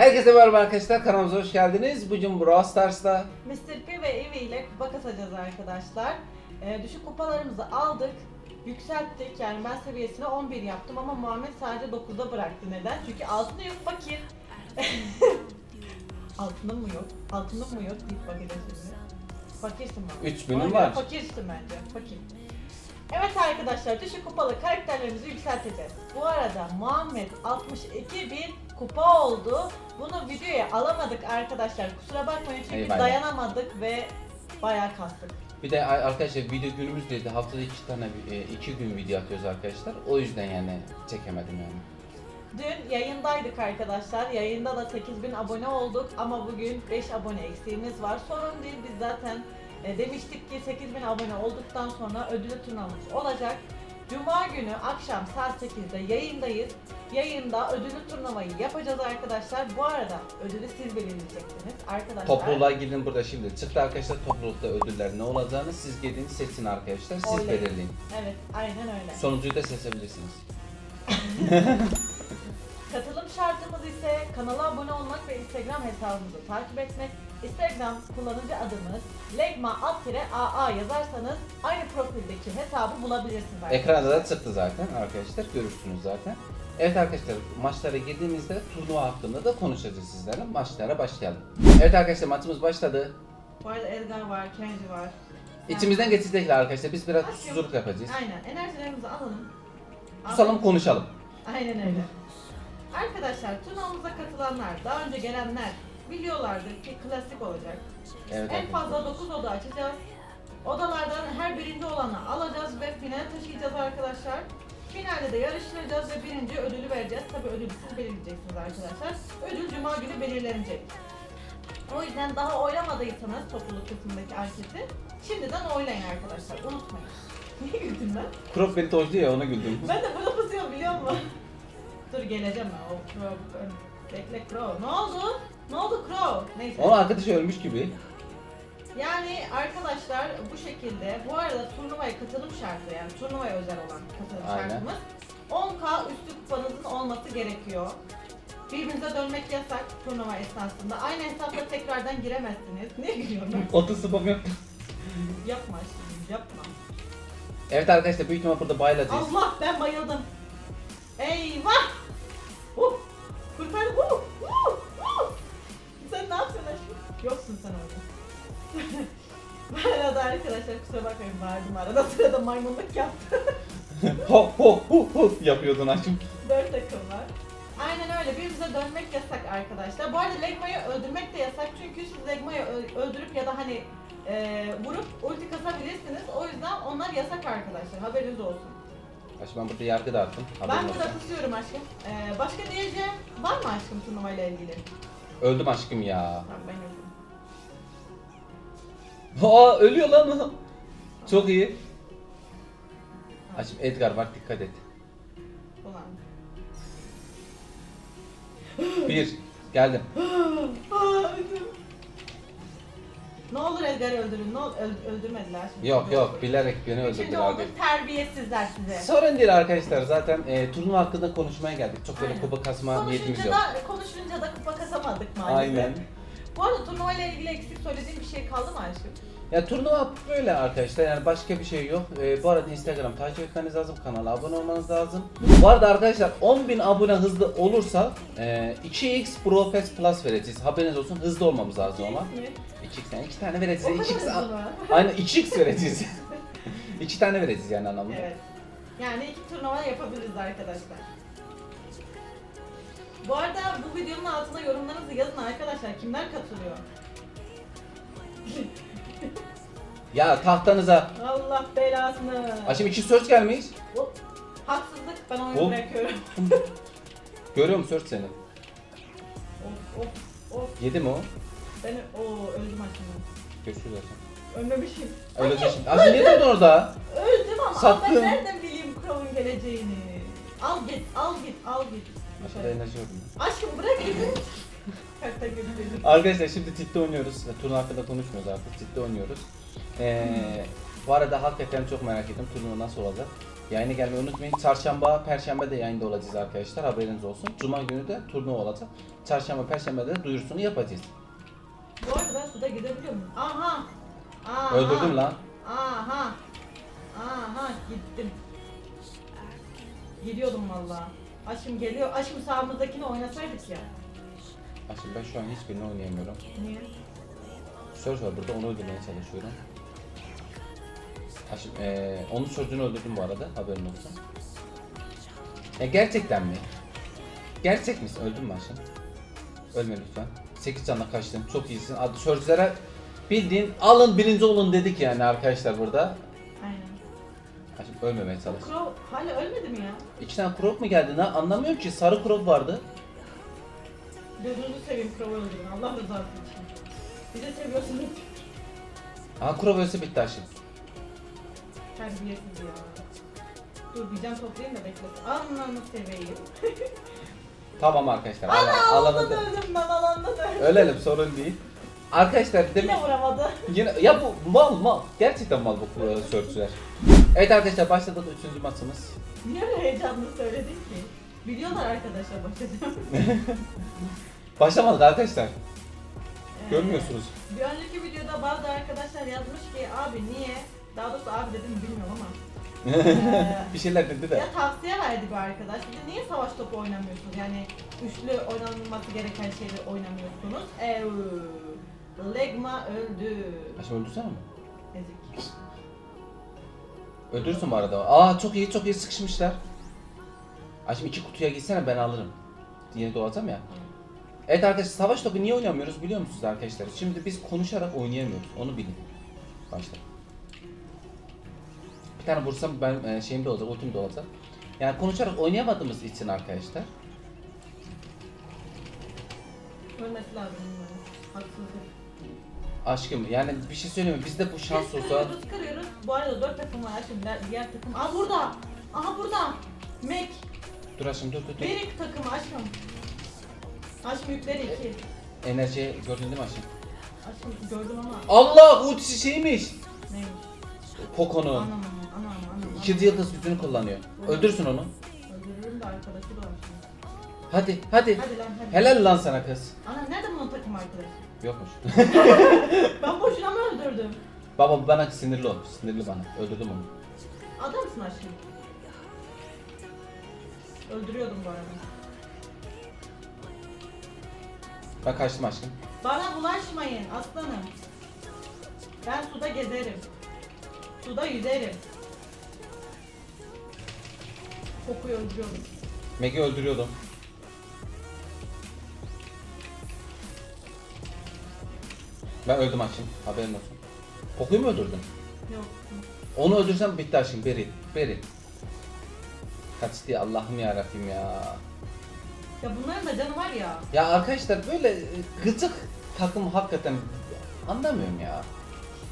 Herkese merhaba arkadaşlar kanalımıza hoş geldiniz. Bugün Brawl Stars'ta Mr. P ve Evi ile kupa kasacağız arkadaşlar. Ee, düşük kupalarımızı aldık, yükselttik. Yani ben seviyesini 11 yaptım ama Muhammed sadece 9'da bıraktı. Neden? Çünkü altını yok fakir. altının mı yok? Altının mı yok deyip bakacağız şimdi. Fakirsin Muhammed. 3000'in Ona göre var. Fakirsin bence. Fakir. Evet arkadaşlar düşük kupalı karakterlerimizi yükselteceğiz. Bu arada Muhammed 62 bin kupa oldu. Bunu videoya alamadık arkadaşlar. Kusura bakmayın çünkü Eyvallah. dayanamadık ve bayağı kastık. bir de arkadaşlar video günümüzdeydi. Haftada iki tane e, iki gün video atıyoruz arkadaşlar. O yüzden yani çekemedim yani. Dün yayındaydık arkadaşlar. Yayında da 8000 abone olduk ama bugün 5 abone eksiğimiz var. Sorun değil biz zaten e, demiştik ki 8000 abone olduktan sonra ödülü turnuvamız olacak. Cuma günü akşam saat 8'de yayındayız. Yayında ödülü turnuvayı yapacağız arkadaşlar. Bu arada ödülü siz belirleyeceksiniz arkadaşlar. Topluluğa girin burada şimdi. Çıktı arkadaşlar toplulukta ödüller ne olacağını siz gidin seçin arkadaşlar. Siz Oley. belirleyin. Evet aynen öyle. Sonuncuyu da seçebilirsiniz. Katılım şartımız ise kanala abone olmak ve Instagram hesabımızı takip etmek. Instagram kullanıcı adımız legma-aa yazarsanız aynı profildeki hesabı bulabilirsiniz. arkadaşlar. Ekranda da çıktı zaten arkadaşlar. Görürsünüz zaten. Evet arkadaşlar maçlara girdiğimizde turnuva hakkında da konuşacağız sizlerle. Maçlara başlayalım. Evet arkadaşlar maçımız başladı. Bu arada Edgar var, Kenji var. İçimizden geçecekler arkadaşlar. Biz biraz Aşkım. susuzluk yapacağız. Aynen enerjilerimizi alalım. Susalım konuşalım. Aynen öyle. Arkadaşlar turnuvamıza katılanlar, daha önce gelenler biliyorlardır ki klasik olacak. Evet En fazla 9 oda açacağız. Odalardan her birinci olanı alacağız ve finale taşıyacağız arkadaşlar. Finalde de yarıştıracağız ve birinci ödülü vereceğiz. Tabi ödülü siz belirleyeceksiniz arkadaşlar. Ödül cuma günü belirlenecek. O yüzden daha oylamadıysanız topluluk kısmındaki anketi şimdiden oylayın arkadaşlar. Unutmayın. Niye güldün lan? Krop beni tojdu ya ona güldüm. Ben de bunu kızıyorum biliyor musun? Dur geleceğim ben. O Crow. Bekle Crow. Ne oldu? Ne oldu Crow? Neyse. Onun arkadaşı ölmüş gibi. Yani arkadaşlar bu şekilde bu arada turnuvaya katılım şartı yani turnuvaya özel olan katılım Aynen. şartımız 10k üstü kupanızın olması gerekiyor. Birbirinize dönmek yasak turnuva esnasında. Aynı hesapla tekrardan giremezsiniz. Ne gülüyorsun? Otu spam yaptım. yapma şimdi yapma. Evet arkadaşlar büyük ihtimal burada bayılacağız. Allah ben bayıldım. Eyvah! Uh! Kurtar! Uh! Arada arkadaşlar kusura bakmayın bağırdım arada sırada maymunluk yaptı. ho ho ho ho yapıyordun aşkım. Dört takım var. Aynen öyle birbirimize dönmek yasak arkadaşlar. Bu arada Legma'yı öldürmek de yasak çünkü siz Legma'yı öldürüp ya da hani e, vurup ulti kasabilirsiniz. O yüzden onlar yasak arkadaşlar haberiniz olsun. Aşkım ben burada yargı dağıttım. Ben burada tutuyorum aşkım. Ee, başka diyeceğim var mı aşkım turnuvayla ilgili? Öldüm aşkım ya. Tamam ben öldüm. Aa ölüyor lan o. Çok iyi. Aşkım Edgar var dikkat et. Ulan. Bir. Geldim. Aa, öldüm. Ne olur Edgar'ı öldürün. Ne öl- öldürmediler şimdi. Yok yok bilerek beni Üçüncü öldürdüler. olduk terbiyesizler size. Sorun değil arkadaşlar zaten e, turnuva hakkında konuşmaya geldik. Çok böyle Aynen. kupa kasma niyetimiz Konuşunca yok. da, konuşunca da kupa kasamadık maalesef. Aynen. Bu arada turnuvayla ilgili eksik söylediğim bir şey kaldı mı aşkım? Ya turnuva böyle arkadaşlar yani başka bir şey yok. Ee, bu arada Instagram takip etmeniz lazım, kanala abone olmanız lazım. Bu arada arkadaşlar 10.000 abone hızlı olursa e, 2x Pro Pass Plus vereceğiz. Haberiniz olsun hızlı olmamız lazım ama. Mi? 2x yani 2 tane vereceğiz. O kadar 2x hızlı mı? Aynen 2x vereceğiz. 2 tane vereceğiz yani anlamında. Evet. Yani iki turnuva yapabiliriz arkadaşlar. Bu arada bu videonun altına yorumlarınızı yazın arkadaşlar. Kimler katılıyor? Ya tahtanıza. Allah belasını. Aşım 2 search gelmiş. Hop. Haksızlık. Ben oyunu Hop. bırakıyorum. Görüyor musun search seni? Of of of. Yedi mi o? Ben o öldüm aşkım. Görüşürüz Aşım. Ölmemişim. Öyle şimdi. Aşım niye durdun orada? Öldüm ama Sattın. ben nereden bileyim Crow'un geleceğini? Al git, al git, al git. Enerji yok? Aşkım bırak. Arkadaşlar şimdi tipte oynuyoruz. Turnuva hakkında konuşmuyoruz artık. Tipte oynuyoruz. Ee, bu arada hakikaten çok merak ettim turnuva nasıl olacak. Yayına gelmeyi unutmayın. Çarşamba, perşembe de yayında olacağız arkadaşlar. Haberiniz olsun. Cuma günü de turnuva olacak. Çarşamba, perşembe de duyurusunu yapacağız. Bu arada ben suda gidebiliyor muyum? Aha! Aha! Öldürdüm lan. Aha! Aha gittim. Gidiyordum valla. Aşkım geliyor. Aşkım sağımızdakini oynasaydık ya. Aşkım ben şu an hiçbirini oynayamıyorum. Niye? Surge var burada onu öldürmeye çalışıyorum. Aşkım eee onun Surge'unu öldürdüm bu arada haberin olsun. Ya gerçekten mi? Gerçek misin? Öldün mü aşkım? Ölme lütfen. 8 canla kaçtın. Çok iyisin. Adı Surge'lere bildiğin alın birinci olun dedik yani arkadaşlar burada. Aynen. Aşkım ölmemeye çalış. Crow hala ölmedi mi ya? İki tane crop mu geldi? Ne anlamıyorum ki. Sarı crop vardı. Gözünüzü seveyim Crow'u öldürün. Allah rızası için. Bizi seviyorsunuz. Ha crop ölse bitti aşkım. Terbiyesiz ya. Dur bir can toplayayım da beklesin. Ananı seveyim. Tamam arkadaşlar. Ana Alan, alanda da öldüm ben alanda da öldüm. Ölelim sorun değil. Arkadaşlar demin Yine vuramadı. Yine ya bu mal mal. Gerçekten mal bu e, sörfçüler. Evet arkadaşlar başladık üçüncü maçımız. Niye öyle heyecanlı söyledin ki? Biliyorlar arkadaşlar başlayacağım. Başlamadık arkadaşlar. Ee, Görmüyorsunuz. Bir önceki videoda bazı arkadaşlar yazmış ki abi niye? Daha doğrusu abi dedim bilmiyorum ama. Ee, bir şeyler dedi de. ya tavsiye verdi bir arkadaş. Bir de niye savaş topu oynamıyorsunuz? Yani üçlü oynanılması gereken şeyleri oynamıyorsunuz. Eee Legma öldü. Aşkım öldürsene mi? Ezik. Öldürürsün bu arada. Aa çok iyi çok iyi sıkışmışlar. Aşkım iki kutuya gitsene ben alırım. Yine doğacağım ya. Evet arkadaşlar savaş topu niye oynamıyoruz biliyor musunuz arkadaşlar? Şimdi biz konuşarak oynayamıyoruz. Onu bilin. Başla. Bir tane vursam ben e, şeyim de olacak, ultim de olacak. Yani konuşarak oynayamadığımız için arkadaşlar. Ölmesi lazım. Haksızlık. Aşkım yani bir şey söyleyeyim mi? Bizde bu şans Biz olsa... kırıyoruz kırıyoruz. Bu arada dört takım var şimdi diğer takım. Aa burada. Aha burada. Mac. Dur aşkım dur dur dur. Berik takımı aşkım. Aşkım yükleri iki. Enerji gördün değil mi aşkım? Aşkım gördüm ama. Allah ultisi şeymiş. Neymiş? Poco'nun. Anam anam anam anam. İkinci yıldız gücünü kullanıyor. Öldürsün onu. Öldürürüm de arkadaşı da var şimdi. Hadi hadi. Hadi lan hadi. Helal lan sana kız. Ana nerede bunun takım arkadaşı? Yokmuş. Ben boşuna mı öldürdüm? Baba bana sinirli olmuş. Sinirli bana. Öldürdüm onu. Adam mısın aşkım? Öldürüyordum bu arada. Ben kaçtım aşkım. Bana bulaşmayın aslanım. Ben suda gezerim. Suda yüzerim. Kokuyu öldürüyorum. Meg'i öldürüyordum. Ben öldüm aşkım. Haberin olsun. Poco'yu mu öldürdün? Yok. Onu öldürsem bitti aşkım. Beri. Beri. Kaçtı Allah'ım ya Rabbim ya. Ya bunların da canı var ya. Ya arkadaşlar böyle e, gıcık takım hakikaten anlamıyorum ya.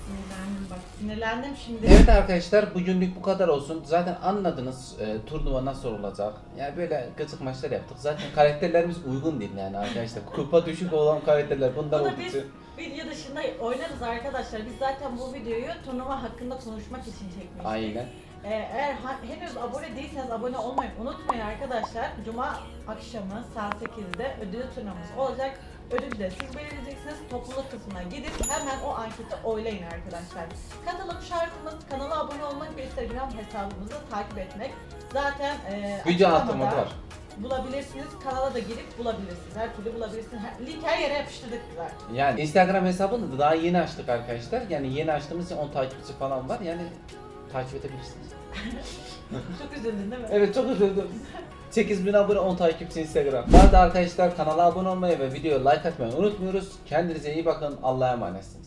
Sinirlendim bak. Sinirlendim şimdi. Evet arkadaşlar bugünlük bu kadar olsun. Zaten anladınız e, turnuva nasıl olacak. Yani böyle gıcık maçlar yaptık. Zaten karakterlerimiz uygun değil yani arkadaşlar. Kupa düşük olan karakterler bunlar Bu da olduğu biz için. Video dışında oynarız arkadaşlar. Biz zaten bu videoyu turnuva hakkında konuşmak için çekmiştik. Aynen. Ee, eğer ha- henüz abone değilseniz abone olmayı unutmayın arkadaşlar. Cuma akşamı saat 8'de ödül turnuvamız olacak. Ödülü de siz belirleyeceksiniz. Topluluk kısmına gidip hemen o anketi oylayın arkadaşlar. Katılım şartımız kanala abone olmak ve Instagram hesabımızı takip etmek. Zaten e, Video açıklamada altında var. Bulabilirsiniz. Kanala da girip bulabilirsiniz. Her türlü bulabilirsiniz. Her- Link her yere yapıştırdık zaten. Yani Instagram hesabını da daha yeni açtık arkadaşlar. Yani yeni açtığımız için 10 takipçi falan var. Yani takip edebilirsiniz. Çok üzüldün değil mi? Evet çok üzüldüm. 8000 abone 10 takipçi Instagram. Bu arada arkadaşlar kanala abone olmayı ve videoya like atmayı unutmuyoruz. Kendinize iyi bakın. Allah'a emanetsiniz.